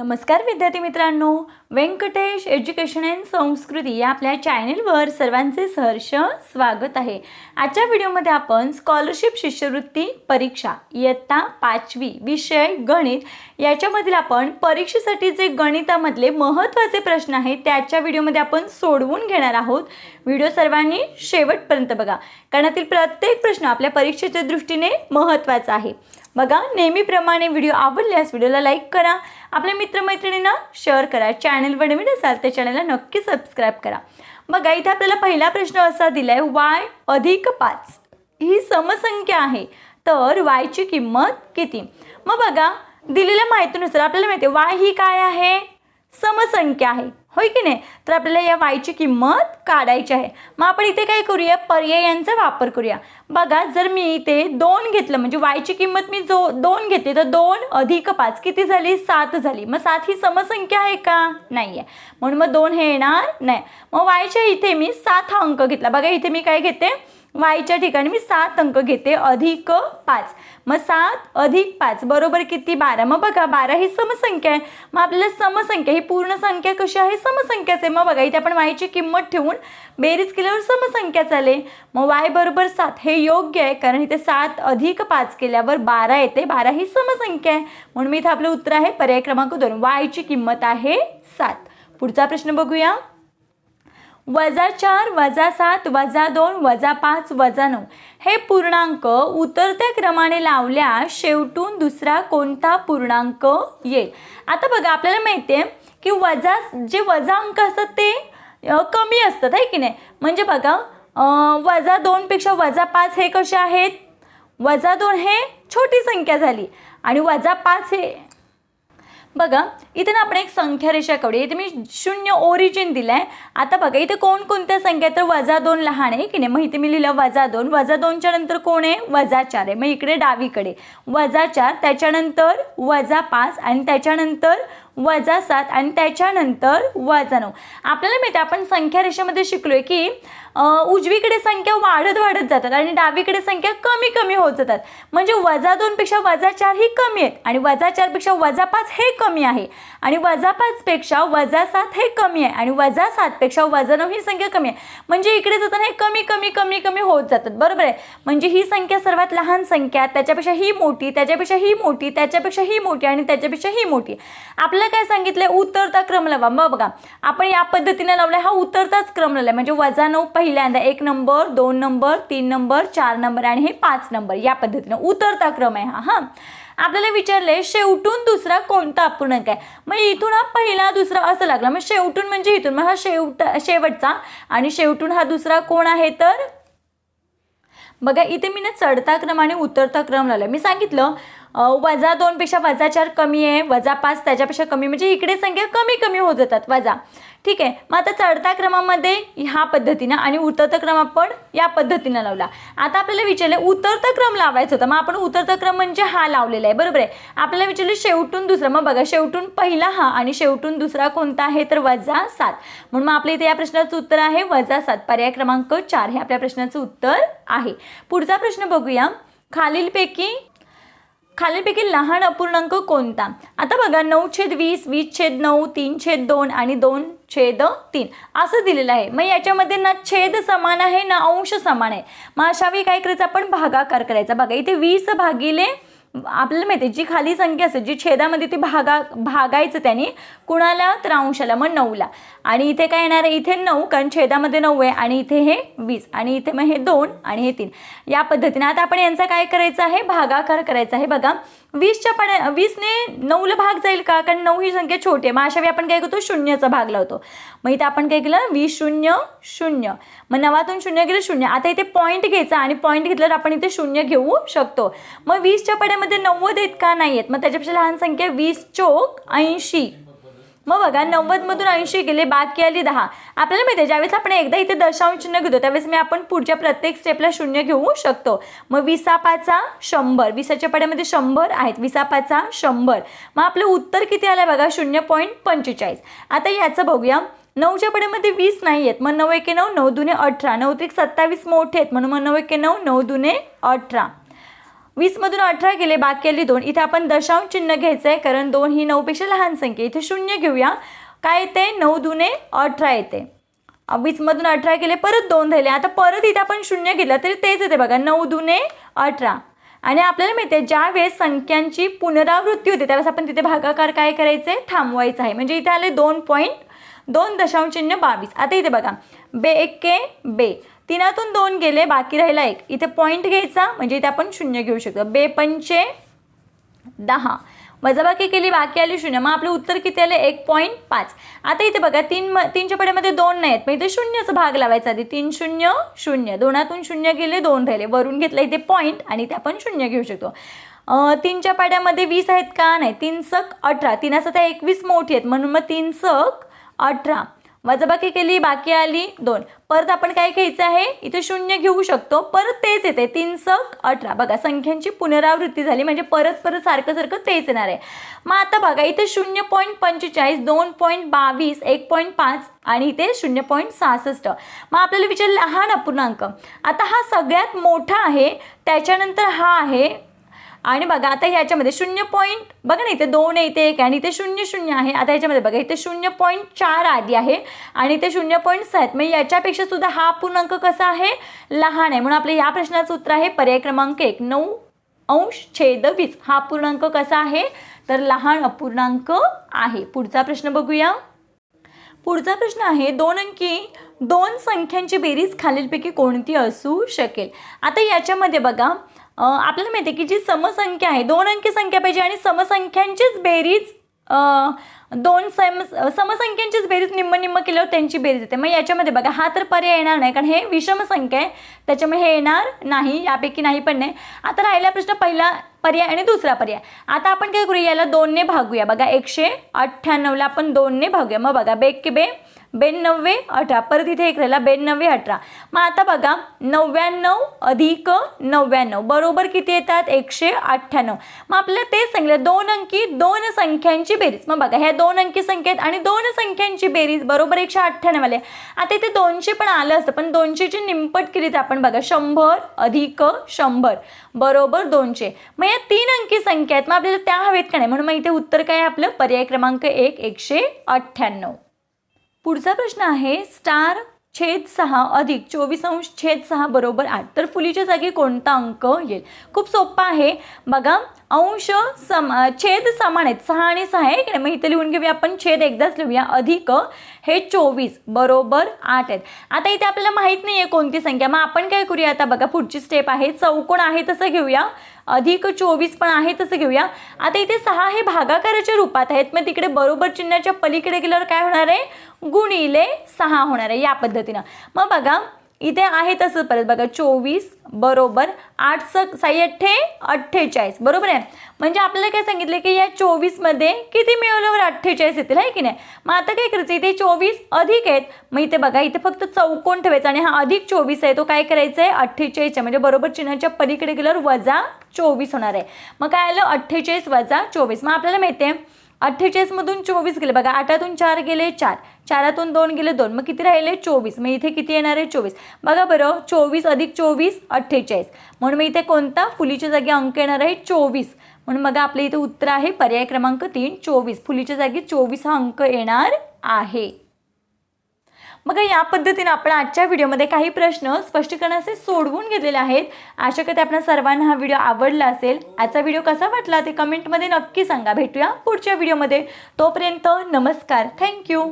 नमस्कार विद्यार्थी मित्रांनो. व्यंकटेश एज्युकेशन अँड संस्कृती या आपल्या चॅनेलवर सर्वांचे सहर्ष स्वागत आहे. आजच्या व्हिडिओमध्ये आपण स्कॉलरशिप शिष्यवृत्ती परीक्षा इयत्ता पाचवी विषय गणित याच्यामधील आपण परीक्षेसाठी जे गणितामधले महत्त्वाचे प्रश्न आहेत त्याच्या व्हिडिओमध्ये आपण सोडवून घेणार आहोत. व्हिडिओ सर्वांनी शेवटपर्यंत बघा. कारण प्रत्येक प्रश्न आपल्या परीक्षेच्या दृष्टीने महत्त्वाचा आहे. बघा नेहमीप्रमाणे व्हिडिओ आवडल्यास व्हिडिओला लाईक करा. आपल्या मित्रमैत्रिणींना शेअर करा. चॅनलवर नवीन असाल तर चॅनलला नक्की सबस्क्राईब करा. बघा इथे आपल्याला पहिला प्रश्न असा दिला आहे वाय अधिक पाच. ही समसंख्या आहे. तर वायची किंमत किती? मग बघा दिलेल्या माहितीनुसार आपल्याला माहिती आहे वाय ही काय आहे? समसंख्या आहे. होय की नाही? तर आपल्याला या वायची किंमत काढायची आहे. मग आपण इथे काय करूया? पर्यायांचा वापर करूया. बघा जर मी इथे दोन घेतलं म्हणजे वायची किंमत मी जो दोन घेतली तर दोन अधिक पाच किती झाली? सात झाली. मग सात ही समसंख्या आहे का? नाही आहे म्हणून मग दोन हे येणार नाही. मग वायच्या इथे मी सात हा अंक घेतला. बघा इथे मी काय घेते? वायच्या ठिकाणी मी सात अंक घेते. अधिक पाच. मग सात अधिक पाच. बरोबर किती? बारा. मग बघा बारा ही समसंख्या आहे. मग आपल्याला समसंख्या ही पूर्ण संख्या कशी आहे? समसंख्याच आहे. मग बघा इथे आपण वायची किंमत ठेवून बेरीज केल्यावर समसंख्या चाले मग वाय बरोबर सात हे योग्य आहे कारण इथे सात अधिक पाच केल्यावर बारा येते. बारा ही समसंख्या आहे. म्हणून मी इथे आपलं उत्तर आहे पर्याय क्रमांक दोन. वायची किंमत आहे सात. पुढचा प्रश्न बघूया. वजा चार वजा सात वजा दोन वजा पाच वजा नऊ. हे पूर्णांक उतरत्या क्रमाने लावल्यास शेवटून दुसरा कोणता पूर्णांक येईल? आता बघा आपल्याला माहिती आहे की वजा जे वजा अंक असतात ते कमी असतात आहे की नाही? म्हणजे बघा वजा दोनपेक्षा वजा पाच हे कसे आहेत? वजा दोन हे छोटी संख्या झाली आणि वजा पाच हे बघा इथे ना आपण एक संख्या रेषा काढूया. इथे मी शून्य ओरिजिन दिलं आहे आता बघा इथे कोणकोणत्या संख्या तर वजा दोन लहान आहे की नाही? मग इथे मी लिहिलं वजा दोन. वजा दोनच्या नंतर कोण आहे? वजा चार आहे. मग इकडे डावीकडे. वजा चार त्याच्यानंतर वजा पाच आणि त्याच्यानंतर वजा सात आणि त्याच्यानंतर वजा नऊ. आपल्याला माहिती आहे, आपण संख्या रेषेमध्ये शिकलो आहे की उजवीकडे संख्या वाढत वाढत जातात आणि डावीकडे संख्या कमी कमी होत जातात. म्हणजे वजा दोनपेक्षा वजा चार ही कमी आहेत आणि वजा चारपेक्षा वजा पाच हे कमी आहे. आणि वजा पाचपेक्षा वजा सात हे कमी आहे आणि वजा सातपेक्षा वजा नऊ ही संख्या कमी आहे. म्हणजे इकडे जाताना हे कमी कमी कमी कमी होत जातात. बरोबर आहे? म्हणजे ही संख्या सर्वात लहान संख्या त्याच्यापेक्षा ही मोठी त्याच्यापेक्षा ही मोठी त्याच्यापेक्षा ही मोठी आणि त्याच्यापेक्षा ही मोठी. आपल्या लावलं काय सांगितलंय? उतरता क्रम लावा. मग बघा आपण या पद्धतीने लावलाय. हा उतरताच क्रम लावलाय. म्हणजे वजा नऊ पहिल्यांदा. एक नंबर दोन नंबर तीन नंबर चार नंबर आणि हे पाच नंबर. या पद्धतीने उतरता क्रम आहे हा हा. आपल्याला विचारले शेवटून दुसरा कोणता अपूर्णांक आहे? मग इथून हा पहिला दुसरा असं लागला. मग शेवटून म्हणजे इथून. मग हा शेवट शेवटचा आणि शेवटून हा दुसरा कोण आहे तर? बघा इथे मी ना चढता क्रम आणि उतरता क्रम लावला मी सांगितलं वजा दोनपेक्षा वजा चार कमी आहे वजा पाच त्याच्यापेक्षा कमी म्हणजे इकडे संख्या कमी कमी होत जातात वजा. ठीक आहे मग आता चढता क्रमामध्ये ह्या पद्धतीनं आणि उतरता क्रम आपण या पद्धतीनं लावला. आता आपल्याला विचारले उतरता क्रम लावायचा होता मग आपण उतरता क्रम म्हणजे हा लावलेला आहे बरोबर आहे? आपल्याला विचारले शेवटून दुसरा मग बघा शेवटून पहिला हा आणि शेवटून दुसरा कोणता आहे? तर वजा सात. म्हणून मग आपल्या इथे या प्रश्नाचं उत्तर आहे वजा सात. पर्याय क्रमांक चार हे आपल्या प्रश्नाचं उत्तर आहे. पुढचा प्रश्न बघूया. खालीलपैकी खालीलपैकी लहान अपूर्णांक कोणता? आता बघा नऊ छेद वीस वीस छेद नऊ तीन छेद दोन आणि दोन छेद तीन. असं दिलेलं आहे. मग याच्यामध्ये ना छेद समान आहे ना अंश समान आहे. मग अशावेळी काय करायचं? आपण भागाकार करायचा. बघा इथे वीस भागिले आपल्याला माहिती आहे जी खाली संख्या असेल जी छेदामध्ये ती भागा भागायचं त्याने कुणाला? तर अंशाला मग नऊला. आणि इथे काय येणार आहे? इथे नऊ कारण छेदामध्ये नऊ आहे आणि इथे हे वीस आणि इथे मग हे दोन आणि हे तीन. या पद्धतीने आता आपण यांचा काय करायचं आहे? भागाकार करायचा आहे. बघा वीसच्या पाड्या वीसने नऊला भाग जाईल का? कारण नऊ ही संख्या छोटी आहे. मग अशा वेळी आपण काय करतो? शून्याचा भाग लावतो. मग इथे आपण काय केलं? वीस शून्य शून्य. मग नवातून शून्य गेलं शून्य. आता इथे पॉईंट घ्यायचा आणि पॉईंट घेतल्यावर आपण इथे शून्य घेऊ शकतो. मग वीसच्या पाड्यामध्ये नव्वद आहेत का? नाही आहेत. मग त्याच्यापेक्षा लहान संख्या वीस चोक ऐंशी. मग बघा नव्वदमधून ऐंशी गेले बाकी आली दहा. आपल्याला माहिती आहे ज्यावेळेस आपण एकदा इथे दशांश चिन्ह घेतो त्यावेळेस मी आपण पुढच्या प्रत्येक स्टेपला शून्य घेऊ शकतो. मग विसा पाचा शंभर विसाच्या पाड्यामध्ये शंभर आहेत विसा पाचा शंभर. मग आपलं उत्तर किती आलं बघा शून्य पॉईंट पंचेचाळीस. आता याचं बघूया. नऊच्या पाड्यामध्ये वीस नाही आहेत मग नऊ एके नऊ नऊ दुने अठरा. नऊ त्रिक सत्तावीस मोठे आहेत म्हणून मग नऊ एके नऊ नऊ दुने अठरा. वीसमधून अठरा गेले बाद केले दोन. इथे आपण दशांश चिन्ह घ्यायचं आहे कारण दोन ही नऊपेक्षा लहान संख्या. इथे शून्य घेऊया. काय येते? नऊ दुने अठरा येते. वीसमधून अठरा गेले परत दोन राहिले. आता परत इथे आपण शून्य घेतलं तरी तेच येते बघा. नऊ दुने अठरा. आणि आपल्याला माहिती आहे ज्या वेळेस संख्यांची पुनरावृत्ती होते त्यावेळेस आपण तिथे भागाकार काय करायचे? थांबवायचं आहे. म्हणजे इथे आले दोन पॉईंट दोन दशांश चिन्ह बावीस. आता इथे बघा. बे एक्के बे. तिनातून दोन गेले बाकी राहिला एक. इथे पॉईंट घ्यायचा म्हणजे इथे आपण शून्य घेऊ शकतो. बेपंचे दहा. वजाबाकी केली बाकी आली शून्य. मग आपलं उत्तर किती आले? एक पॉईंट पाच. आता इथे बघा तीन म तीनच्या पड्यामध्ये दोन नाही आहेत मग इथे शून्याचा भाग लावायचा आधी. तीन शून्य शून्य. दोनातून शून्य गेले दोन राहिले. वरून घेतलं इथे पॉईंट आणि ते आपण शून्य घेऊ शकतो. तीनच्या पाड्यामध्ये वीस आहेत का? नाही. तीन सक अठरा. तीनाचं त्या एकवीस मोठी आहेत. म्हणून मग तीन सक अठरा. वजाबाकी केली बाकी आली दोन. परत आपण काय घ्यायचं आहे? इथे शून्य घेऊ शकतो. परत तेच येते. तीन सक अठरा. बघा संख्यांची पुनरावृत्ती झाली. म्हणजे परत परत सारखं सारखं तेच येणार आहे. मग आता बघा इथे शून्य पॉईंट पंचेचाळीस दोन पॉईंट बावीस एक पॉईंट पाच आणि इथे शून्य पॉईंट सहासष्ट. मग आपल्याला विचार लहान अपूर्णांक आता हा सगळ्यात मोठा आहे. त्याच्यानंतर हा आहे. आणि बघा आता ह्याच्यामध्ये शून्य पॉईंट बघा ना इथे दोन आहे इथे एक आणि इथे शून्य शून्य आहे. आता ह्याच्यामध्ये बघा इथे शून्य पॉईंट चार आधी आहे आणि इथे शून्य पॉईंट सात. म्हणजे याच्यापेक्षा सुद्धा हा पूर्णांक कसा आहे? लहान आहे. म्हणून आपल्या या प्रश्नाचं उत्तर आहे पर्याय क्रमांक एक. नऊ अंश छेद वीस. हा पूर्णांक कसा आहे? तर लहान अपूर्णांक आहे. पुढचा प्रश्न बघूया. पुढचा प्रश्न आहे दोन अंकी दोन संख्यांची बेरीज खालीलपैकी कोणती असू शकेल? आता याच्यामध्ये बघा आपल्याला माहिती आहे की जी समसंख्या आहे दोन अंकी संख्या पाहिजे आणि समसंख्यांचीच बेरीज दोन सम समसंख्यांचीच बेरीज निम्म निम्म केल्यावर त्यांची बेरीज येते. मग याच्यामध्ये बघा हा तर पर्याय येणार नाही कारण हे विषम संख्या आहे त्याच्यामुळे हे येणार नाही यापैकी नाही पण नाही. आता राहिला प्रश्न पहिला पर्याय आणि दुसरा पर्याय. आता आपण काय करूया याला दोनने भागूया. बघा एकशे अठ्ठ्याण्णवला आपण दोनने भागूया. मग बघा बेक के बे बेण्णव्वे अठरा. परत इथे एक राहिला बेण्णव्वे अठरा. मग आता बघा नव्याण्णव अधिक नव्याण्णव बरोबर किती येतात? एकशे अठ्ठ्याण्णव. मग आपल्याला तेच सांगितलं दोन अंकी दोन संख्यांची बेरीज. मग बघा ह्या दोन अंकी संख्येत आणि दोन संख्यांची बेरीज बरोबर एकशे अठ्ठ्याण्णव आले. आता इथे दोनशे पण आलं असतं पण दोनशेची निंपट केली तर आपण बघा शंभर अधिक शंभर. बरोबर दोनशे. मग या तीन अंकी संख्या आहेत मग आपल्याला त्या हवेत का नाही? म्हणून मग इथे उत्तर काय आपलं? पर्याय क्रमांक एक एकशे अठ्ठ्याण्णव. पुढचा प्रश्न आहे स्टार छेद सहा अधिक चोवीस अंश छेद सहा बरोबर आठ. तर फुलीच्या जागी कोणता अंक येईल? खूप सोपा आहे. बघा अंश सम छेद समान आहेत. सहा आणि सहा आहे की नाही? मग इथे लिहून घेऊया आपण छेद एकदाच लिहूया. अधिक हे चोवीस बरोबर आठ आहेत. आता इथे आपल्याला माहीत नाही आहे कोणती संख्या. मग आपण काय करूया आता? बघा पुढची स्टेप आहे. चौकोन आहे तसं घेऊया. अधिक चोवीस पण आहे तसं घेऊया. आता इथे सहा हे भागाकाराच्या रूपात आहेत. मग तिकडे बरोबर चिन्हाच्या पलीकडे गेल्यावर काय होणार आहे? गुणिले सहा होणार आहे या पद्धतीनं. मग बघा इथे आहे तसं परत बघा चोवीस बरोबर आठ स साई अठ्ठे अठ्ठेचाळीस बरोबर आहे? म्हणजे आपल्याला काय सांगितलं की या चोवीसमध्ये किती मिळवल्यावर अठ्ठेचाळीस येतील आहे की नाही? मग आता काय करायचं इथे चोवीस अधिक आहेत मग इथे बघा इथे फक्त चौकोन ठेवायचा आणि हा अधिक चोवीस आहे तो काय करायचा आहे अठ्ठेचाळीसच्या म्हणजे बरोबर चिन्हाच्या पलीकडे गेल्यावर वजा चोवीस होणार आहे. मग काय आलं? अठ्ठेचाळीस वजा चोवीस. मग आपल्याला माहिती आहे अठ्ठेचाळीसमधून चोवीस गेले. बघा आठातून चार गेले चार. चारातून दोन गेले दोन. मग किती राहिले? चोवीस. मग इथे किती येणार आहे? चोवीस. बघा बरं चोवीस अधिक चोवीस अठ्ठेचाळीस. म्हणून मग इथे कोणता? फुलीच्या जागी अंक येणार आहे? चोवीस. म्हणून बघा आपल्या इथे उत्तर आहे पर्याय क्रमांक तीन चोवीस. फुलीच्या जागी चोवीस हा अंक येणार आहे. मग या पद्धतीने आपण आजच्या व्हिडिओमध्ये काही प्रश्न स्पष्टीकरणाचे सोडवून घेतलेले आहेत. आशा करते आपल्या सर्वांना हा व्हिडिओ आवडला असेल. आजचा व्हिडिओ कसा वाटला ते कमेंटमध्ये नक्की सांगा. भेटूया पुढच्या व्हिडिओमध्ये. तोपर्यंत नमस्कार. थँक्यू.